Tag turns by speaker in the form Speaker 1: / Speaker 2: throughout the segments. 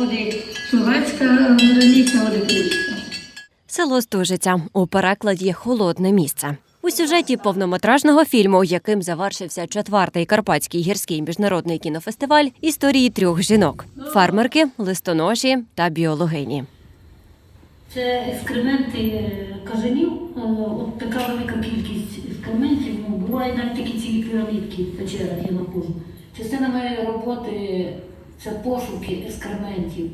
Speaker 1: Оди Словацька границя, оди Польська.
Speaker 2: Село Стужиця у перекладі Холодне місце. У сюжеті повнометражного фільму, яким завершився четвертий карпатський гірський міжнародний кінофестиваль, історії трьох жінок: фермерки, листоноші та біологині.
Speaker 1: Це ескременти кажанів. Е, От така велика кількість ескрементів. Ну, буває навіть такі цілі пірамідки в печерах я знаходжу. Частина моєї роботи це пошуки ескрементів.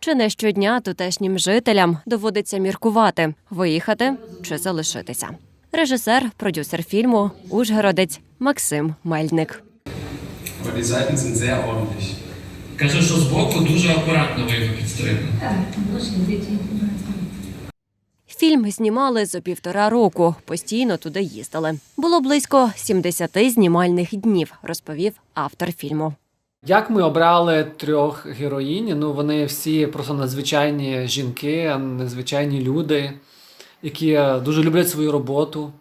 Speaker 2: Чи не щодня тутешнім жителям доводиться міркувати, виїхати чи залишитися. Режисер, продюсер фільму, Ужгородець Максим Мельник.
Speaker 3: Каже, що збоку дуже акуратно ви його підстригли.
Speaker 2: Фільм знімали за півтора року. Постійно туди їздили. Було близько 70 знімальних днів, розповів автор фільму.
Speaker 4: Як ми обрали трьох героїнь? Ну, вони всі просто надзвичайні жінки, надзвичайні люди, які дуже люблять свою роботу.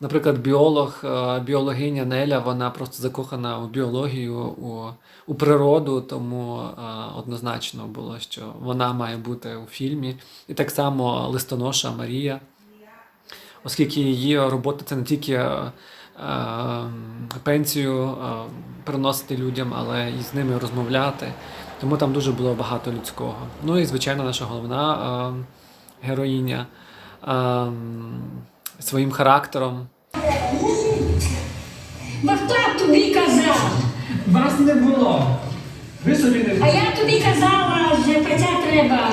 Speaker 4: Наприклад, біолог, е, біологиня Неля, вона просто закохана у біологію, у, у природу, тому е, однозначно було, що вона має бути у фільмі. І так само листоноша Марія, оскільки її робота це не тільки е, е, пенсію е, приносити людям, але і з ними розмовляти. Тому там дуже було багато людського. Ну і звичайно, наша головна е, героїня е, своїм характером.
Speaker 5: Бо хто тобі казав?
Speaker 6: Вас не було. Ви собі не
Speaker 5: А я тобі казала, що паця треба.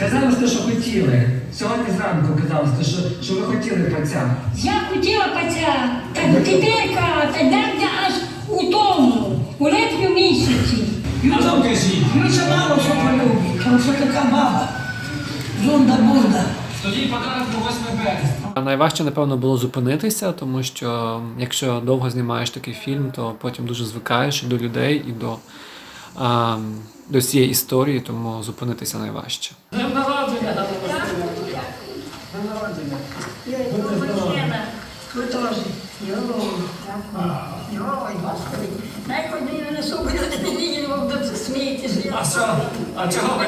Speaker 6: Казали сте, що хотіли. Сьогодні зранку казали сте, що, що ви хотіли паця.
Speaker 5: Я хотіла паця, та теперка, та дайте аж у тому, у липню місяці.
Speaker 6: А то кажіть.
Speaker 7: Юся мало що полюбить, тому що така баба. Зунда бунда.
Speaker 6: Тоді подарок на 8 березня.
Speaker 4: Найважче, напевно, було зупинитися, тому що якщо довго знімаєш такий фільм, то потім дуже звикаєш і до людей, і до, до всієї історії, тому зупинитися найважче.
Speaker 6: Народження, народження.
Speaker 7: Ви теж. Йой. Йой, господи. Дай хоч не люди не виділи, вам тут смієтесь.
Speaker 6: А що? А чого ви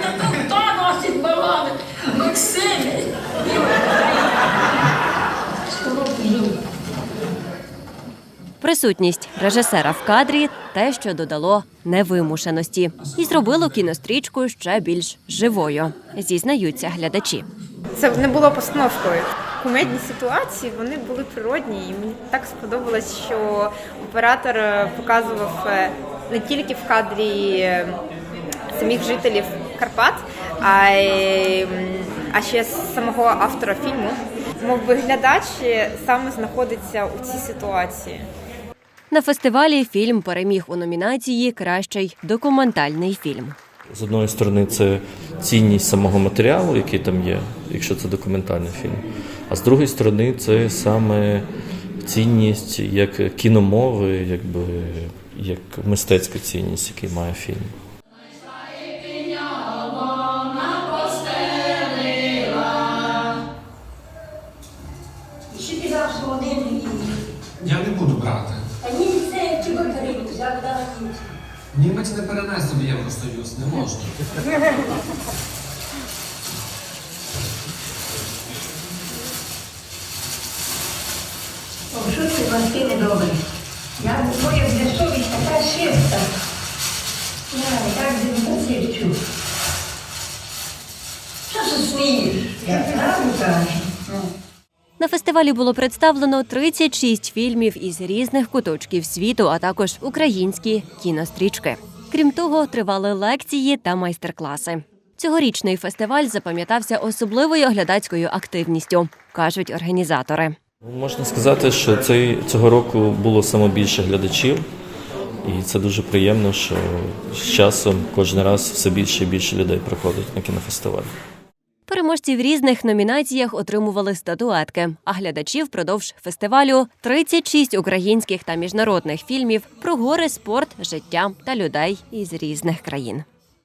Speaker 7: Хто носить балони? Максим.
Speaker 2: Присутність режисера в кадрі те, що додало невимушеності, і зробило кінострічку ще більш живою, зізнаються глядачі.
Speaker 8: Це не було постановкою. Кумедні ситуації вони були природні, і мені так сподобалось, що оператор е, показував е, не тільки в кадрі е, самих жителів Карпат, а й а ще самого автора фільму. Мов би глядач е, саме знаходиться у цій ситуації.
Speaker 2: На фестивалі фільм переміг у номінації Кращий документальний фільм.
Speaker 9: З одної сторони, це цінність самого матеріалу, який там є, якщо це документальний фільм. А з другої сторони, це саме цінність як кіномови, якби як мистецька цінність, який має фільм.
Speaker 10: Німець не перенесе в Євросоюз, не можна.
Speaker 7: О, що це банки недобрі? Я твоя для совість така чиста. Я так зачищу. Що ти смієш? Я правду кажу.
Speaker 2: На фестивалі було представлено 36 фільмів із різних куточків світу, а також українські кінострічки. Крім того, тривали лекції та майстер-класи. Цьогорічний фестиваль запам'ятався особливою глядацькою активністю, кажуть організатори.
Speaker 9: Можна сказати, що цей, цього року було саме більше глядачів, і це дуже приємно, що з часом кожен раз все більше і більше людей приходить на кінофестиваль.
Speaker 2: Переможці в різних номінаціях отримували статуетки, а глядачі впродовж фестивалю 36 українських та міжнародних фільмів про гори, спорт, життя та людей із різних країн.